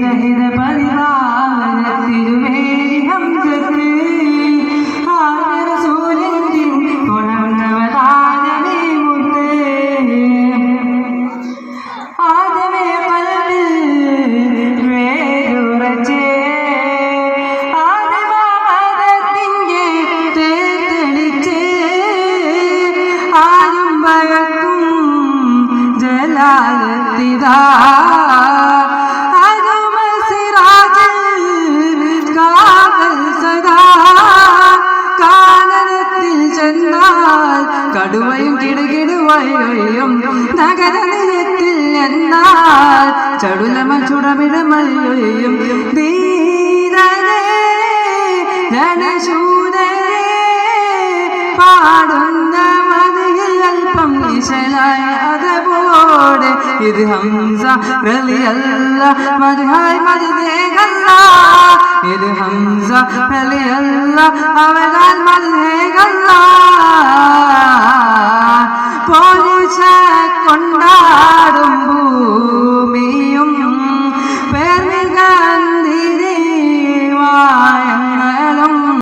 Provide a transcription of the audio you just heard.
വിരഹിത പരിതാവന തിരുവേലി ഹംസത്ത്. ആകരസൂലത്തിൽ ഉണർന്നവതാരമേ മുത്ത്. ആദമേ പല്ലിൽ വേരുറച്ചേ. ആദമാമരത്തിന്റെ തെളിച്ച് ആരും ഭയക്കും ജലാലത്തിതാ. കടുവയും കിടുകിടുവയും നഗരത്തിൽ എന്നാൽ ചടുലമ ചുടമിടമയും ധീരനെ രണശൂരനെ പാടുന്ന മതിയിൽ അല്പം വിശലായ അതപോടെ ഇത് ഹംസ റലിയല്ല മധുഹായ് മതിദേകല്ല ഇത് ഹംസ റലിയല്ല അവല